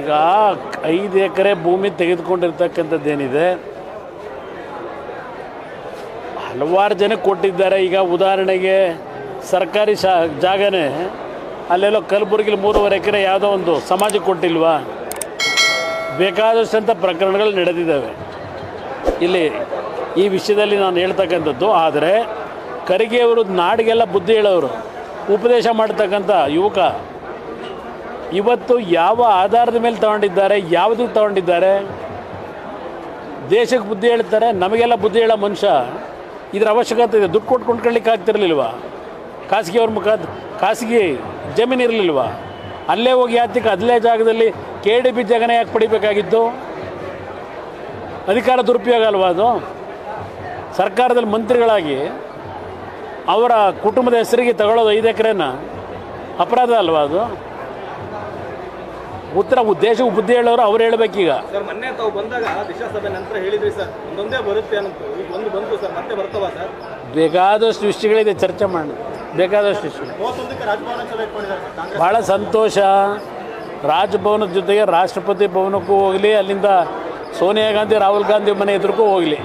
ಈಗ ಐದು ಎಕರೆ ಭೂಮಿ ತೆಗೆದುಕೊಂಡಿರ್ತಕ್ಕಂಥದ್ದೇನಿದೆ? ಹಲವಾರು ಜನ ಕೊಟ್ಟಿದ್ದಾರೆ. ಈಗ ಉದಾಹರಣೆಗೆ ಸರ್ಕಾರಿ ಶಾ, ಜಾಗನೇ, ಅಲ್ಲೆಲ್ಲೋ ಕಲಬುರಗಿಲಿ ಮೂರುವರೆ ಎಕರೆ ಯಾವುದೋ ಒಂದು ಸಮಾಜ ಕೊಟ್ಟಿಲ್ವಾ? ಬೇಕಾದಷ್ಟಂಥ ಪ್ರಕರಣಗಳು ನಡೆದಿದ್ದಾವೆ. ಇಲ್ಲಿ ಈ ವಿಷಯದಲ್ಲಿ ನಾನು ಹೇಳ್ತಕ್ಕಂಥದ್ದು, ಆದರೆ ಖರ್ಗೆಯವರು ನಾಡಿಗೆಲ್ಲ ಬುದ್ಧಿ ಹೇಳೋರು. ಉಪದೇಶ ಮಾಡ್ತಕ್ಕಂಥ ಯುವಕ ಇವತ್ತು ಯಾವ ಆಧಾರದ ಮೇಲೆ ತಗೊಂಡಿದ್ದಾರೆ ಯಾವುದಕ್ಕೆ ತಗೊಂಡಿದ್ದಾರೆ? ದೇಶಕ್ಕೆ ಬುದ್ಧಿ ಹೇಳ್ತಾರೆ, ನಮಗೆಲ್ಲ ಬುದ್ಧಿ ಹೇಳೋ ಮನುಷ್ಯ. ಇದರ ಅವಶ್ಯಕತೆ ಇದೆ. ದುಡ್ಡು ಕೊಟ್ಟು ಕೊಂಡ್ಕೊಳ್ಳಿಕ್ಕೆ ಆಗ್ತಿರಲಿಲ್ವ? ಖಾಸಗಿ ಅವ್ರ ಮುಖ, ಖಾಸಗಿ ಜಮೀನು ಇರಲಿಲ್ವ? ಅಲ್ಲೇ ಹೋಗಿ ಯಾತಿಗೆ ಅದಲೇ ಜಾಗದಲ್ಲಿ ಕೆ ಡಿ ಬಿ ಜಗನ ಯಾಕೆ ಪಡಿಬೇಕಾಗಿತ್ತು? ಅಧಿಕಾರ ದುರುಪಯೋಗ ಅಲ್ವಾ ಅದು? ಸರ್ಕಾರದಲ್ಲಿ ಮಂತ್ರಿಗಳಾಗಿ ಅವರ ಕುಟುಂಬದ ಹೆಸರಿಗೆ ತಗೊಳ್ಳೋದು ಐದು ಎಕರೆನ ಅಪರಾಧ ಅಲ್ವಾ ಅದು? ಉತ್ತರ ಉದ್ದೇಶ ಬುದ್ಧಿ ಹೇಳೋರು ಅವ್ರು ಹೇಳ್ಬೇಕೀಗ. ಸರ್ ಮೊನ್ನೆ ತಾವು ಬಂದಾಗ ದಿಶಾ ಸಭೆ ನಂತರ ಹೇಳಿದ್ರಿ ಸರ್ ಒಂದೊಂದೇ ಬರುತ್ತೆ ಅಂತ ಈಗ ಒಂದು ಬಂತು ಸರ್ ಮತ್ತೆ ಬರ್ತವ ಸರ್? ಬೇಕಾದಷ್ಟು ವಿಷಯಗಳಿದೆ ಚರ್ಚೆ ಮಾಡಿ ಬೇಕಾದಷ್ಟು ವಿಷಯ. ಮೂವತ್ತೊಂದಕ್ಕೆ ರಾಜಭವನ ಸರ್ ಕಾಂಗ್ರೆಸ್. ಭಾಳ ಸಂತೋಷ. ರಾಜಭವನದ ಜೊತೆಗೆ ರಾಷ್ಟ್ರಪತಿ ಭವನಕ್ಕೂ ಹೋಗಲಿ ಅಲ್ಲಿಂದ ಸೋನಿಯಾ ಗಾಂಧಿ ರಾಹುಲ್ ಗಾಂಧಿ ಮನೆ ಎದುರಿಗೂ ಹೋಗಲಿ.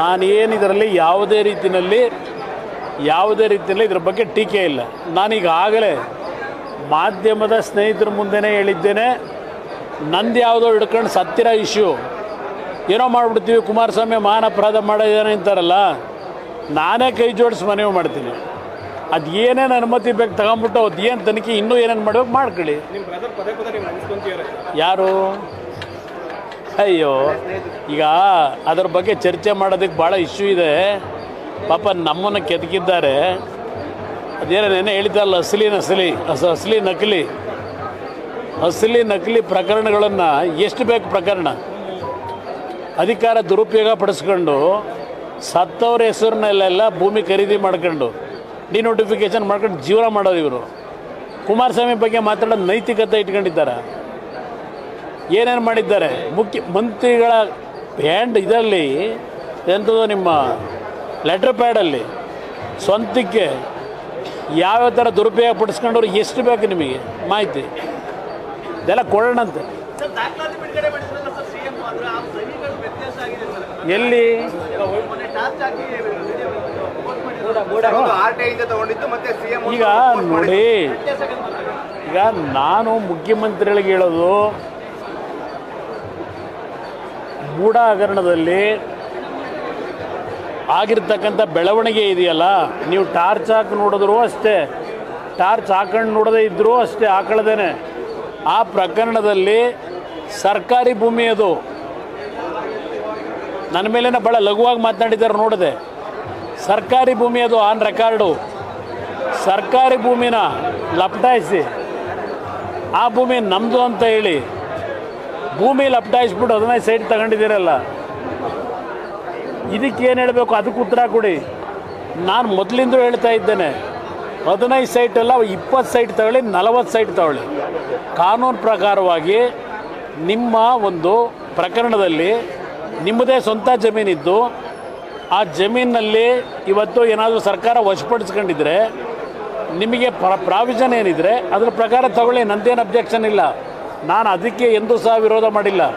ನಾನೇನು ಇದರಲ್ಲಿ ಯಾವುದೇ ರೀತಿಯಲ್ಲಿ ಯಾವುದೇ ರೀತಿಯಲ್ಲಿ ಇದ್ರ ಬಗ್ಗೆ ಟೀಕೆ ಇಲ್ಲ. ನಾನೀಗಾಗಲೇ ಮಾಧ್ಯಮದ ಸ್ನೇಹಿತರ ಮುಂದೆನೇ ಹೇಳಿದ್ದೇನೆ ನಂದು ಯಾವುದೋ ಹಿಡ್ಕೊಂಡು ಸತ್ತಿರ ಇಶ್ಯೂ. ಏನೋ ಮಾಡಿಬಿಡ್ತೀವಿ ಕುಮಾರಸ್ವಾಮಿ ಮಾನ ಅಪರಾಧ ಮಾಡಿದ್ದಾನೆ ಅಂತಾರಲ್ಲ ನಾನೇ ಕೈ ಜೋಡಿಸಿ ಮನವಿ ಮಾಡ್ತೀನಿ. ಅದು ಏನೇನು ಅನುಮತಿ ಬೇಕು ತಗೊಂಬಿಟ್ಟು ಅದು ಏನು ತನಿಖೆ ಇನ್ನೂ ಏನೇನು ಮಾಡಬೇಕು ಮಾಡ್ಕೊಳ್ಳಿ. ಯಾರು? ಅಯ್ಯೋ ಈಗ ಅದ್ರ ಬಗ್ಗೆ ಚರ್ಚೆ ಮಾಡೋದಕ್ಕೆ ಭಾಳ ಇಶ್ಯೂ ಇದೆ. ಪಾಪ ನಮ್ಮನ್ನು ಕೆದಕಿದ್ದಾರೆ. ಅದೇನೋ ನೆನೆ ಹೇಳಿದ್ದಲ್ಲ ಅಸಲಿ ನಸಲಿ ಅಸ ಅಸಲಿ ನಕಲಿ. ಅಸಲಿ ನಕಲಿ ಪ್ರಕರಣಗಳನ್ನು ಎಷ್ಟು ಬೇಕು ಪ್ರಕರಣ? ಅಧಿಕಾರ ದುರುಪಯೋಗ ಪಡಿಸ್ಕೊಂಡು ಸತ್ತವ್ರ ಹೆಸರಿನಲ್ಲೆಲ್ಲ ಭೂಮಿ ಖರೀದಿ ಮಾಡ್ಕೊಂಡು ಡಿನೋಟಿಫಿಕೇಶನ್ ಮಾಡ್ಕೊಂಡು ಜೀವನ ಮಾಡೋದು ಇವರು. ಕುಮಾರಸ್ವಾಮಿ ಬಗ್ಗೆ ಮಾತಾಡೋದು ನೈತಿಕತೆ ಇಟ್ಕೊಂಡಿದ್ದಾರೆ. ಏನೇನು ಮಾಡಿದ್ದಾರೆ? ಮುಖ್ಯ, ಮಂತ್ರಿಗಳ ಹ್ಯಾಂಡ್ ಇದರಲ್ಲಿ ಎಂಥದ್ದು ನಿಮ್ಮ ಲೆಟ್ರ್ ಪ್ಯಾಡಲ್ಲಿ ಸ್ವಂತಕ್ಕೆ ಯಾವ್ಯಾವ ಥರ ದುರುಪಯೋಗ ಪಡಿಸ್ಕೊಂಡವ್ರು ಎಷ್ಟು ಬೇಕು ನಿಮಗೆ? ಮಾಹಿತಿ. ಇದೆಲ್ಲ ಕೊಡೋಣಂತೆ. ಸರ್ ದಾಖಲಾತಿ ಬಿಡುಗಡೆ ಮಾಡಿದ್ರಲ್ಲ ಸರ್ ಸಿಎಂ ಆದ್ರೆ ಆ ಸಹಿಗಳು ವ್ಯತ್ಯಾಸ ಆಗಿದೆ ಸರ್. ಎಲ್ಲಿ? ಮೊನ್ನೆ ಟಾರ್ಚ್ ಹಾಕಿ ವಿಡಿಯೋ ಆರ್ ಟಿ ಐ ತಗೊಂಡಿದ್ದು ಮತ್ತೆ ಸಿಎಂ ಈಗ ನೋಡಿ ಈಗ ನಾನು ಮುಖ್ಯಮಂತ್ರಿಗಳಿಗೆ ಹೇಳೋದು ಮೂಢ ಹಗರಣದಲ್ಲಿ ಆಗಿರ್ತಕ್ಕಂಥ ಬೆಳವಣಿಗೆ ಇದೆಯಲ್ಲ, ನೀವು ಟಾರ್ಚ್ ಹಾಕಿ ನೋಡಿದ್ರು ಅಷ್ಟೇ, ಟಾರ್ಚ್ ಹಾಕೊಂಡು ನೋಡದೇ ಇದ್ದರೂ ಅಷ್ಟೇ ಹಾಕಳ್ದೇನೆ. ಆ ಪ್ರಕರಣದಲ್ಲಿ ಸರ್ಕಾರಿ ಭೂಮಿ ಅದು. ನನ್ನ ಮೇಲೇನೆ ಭಾಳ ಲಘುವಾಗಿ ಮಾತನಾಡಿದ್ದಾರೆ ನೋಡಿದೆ. ಸರ್ಕಾರಿ ಭೂಮಿ ಅದು ಆನ್ ರೆಕಾರ್ಡು ಸರ್ಕಾರಿ ಭೂಮಿನ ಲಪಟಾಯಿಸಿ, ಆ ಭೂಮಿ ನಮ್ಮದು ಅಂತ ಹೇಳಿ, ಭೂಮಿ ಲಪಟಾಯಿಸ್ಬಿಟ್ಟು ಅದನ್ನೇ ಸೈಟ್ ತಗೊಂಡಿದ್ದೀರಲ್ಲ. ಇದಕ್ಕೆ ಏನು ಹೇಳಬೇಕು? ಅದಕ್ಕೆ ಉತ್ತರ ಕೊಡಿ. ನಾನು ಮೊದಲಿಂದ ಹೇಳ್ತಾ ಇದ್ದೇನೆ. ಹದಿನೈದು ಸೈಟ್ ಅಲ್ಲ, ಇಪ್ಪತ್ತು ಸೈಟ್ ತಗೊಳ್ಳಿ, ನಲವತ್ತು ಸೈಟ್ ತಗೊಳ್ಳಿ. ಕಾನೂನು ಪ್ರಕಾರವಾಗಿ ನಿಮ್ಮ ಒಂದು ಪ್ರಕರಣದಲ್ಲಿ ನಿಮ್ಮದೇ ಸ್ವಂತ ಜಮೀನಿದ್ದು, ಆ ಜಮೀನಲ್ಲಿ ಇವತ್ತು ಏನಾದರೂ ಸರ್ಕಾರ ವಶಪಡಿಸ್ಕೊಂಡಿದ್ರೆ, ನಿಮಗೆ ಪ್ರ, ಪ್ರಾವಿಷನ್ ಏನಿದ್ರೆ ಅದ್ರ ಪ್ರಕಾರ ತಗೊಳ್ಳಿ, ನಂದೇನು ಅಬ್ಜೆಕ್ಷನ್ ಇಲ್ಲ. ನಾನು ಅದಕ್ಕೆ ಎಂದೂ ಸಹ ವಿರೋಧ ಮಾಡಿಲ್ಲ.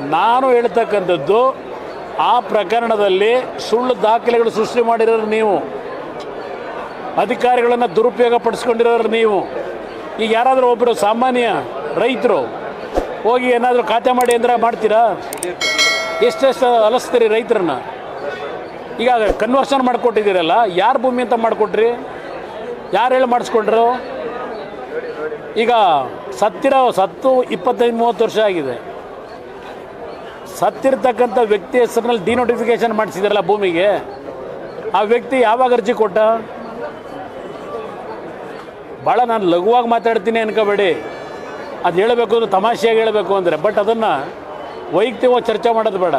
ನಾನು ಹೇಳ್ತಕ್ಕಂಥದ್ದು ಆ ಪ್ರಕರಣದಲ್ಲಿ ಸುಳ್ಳು ದಾಖಲೆಗಳು ಸೃಷ್ಟಿ ಮಾಡಿರೋರು ನೀವು. ಅಧಿಕಾರಿಗಳನ್ನು ದುರುಪಯೋಗ ಪಡಿಸ್ಕೊಂಡಿರೋರು ನೀವು. ಈಗ ಯಾರಾದರೂ ಒಬ್ಬರು ಸಾಮಾನ್ಯ ರೈತರು ಹೋಗಿ ಏನಾದರೂ ಖಾತೆ ಮಾಡಿ ಅಂದ್ರೆ ಮಾಡ್ತೀರಾ? ಎಷ್ಟೆಷ್ಟು ಅಲಸ್ತೀರಿ ರೈತರನ್ನ? ಈಗ ಕನ್ವರ್ಷನ್ ಮಾಡಿಕೊಟ್ಟಿದ್ದೀರಲ್ಲ, ಯಾರು ಭೂಮಿ ಅಂತ ಮಾಡಿಕೊಟ್ರಿ? ಯಾರು ಹೇಳಿ ಮಾಡಿಸ್ಕೊಂಡ್ರು? ಈಗ ಸತ್ತಿರೋ ಸತ್ತು ಇಪ್ಪತ್ತೈದು, ಮೂವತ್ತು ವರ್ಷ ಆಗಿದೆ. ಸತ್ತಿರ್ತಕ್ಕಂಥ ವ್ಯಕ್ತಿ ಹೆಸರಿನಲ್ಲಿ ಡಿನೋಟಿಫಿಕೇಶನ್ ಮಾಡಿಸಿದಾರಲ್ಲ ಭೂಮಿಗೆ? ಆ ವ್ಯಕ್ತಿ ಯಾವಾಗ ಅರ್ಜಿ ಕೊಟ್ಟ? ಭಾಳ ನಾನು ಲಘುವಾಗಿ ಮಾತಾಡ್ತೀನಿ ಅನ್ಕೋಬೇಡಿ. ಅದು ಹೇಳಬೇಕು ಅಂದ್ರೆ ತಮಾಷೆಯಾಗಿ ಹೇಳಬೇಕು ಅಂದರೆ ಬಟ್ ಅದನ್ನು ವೈಯಕ್ತಿಕವಾಗಿ ಚರ್ಚೆ ಮಾಡೋದು ಬೇಡ.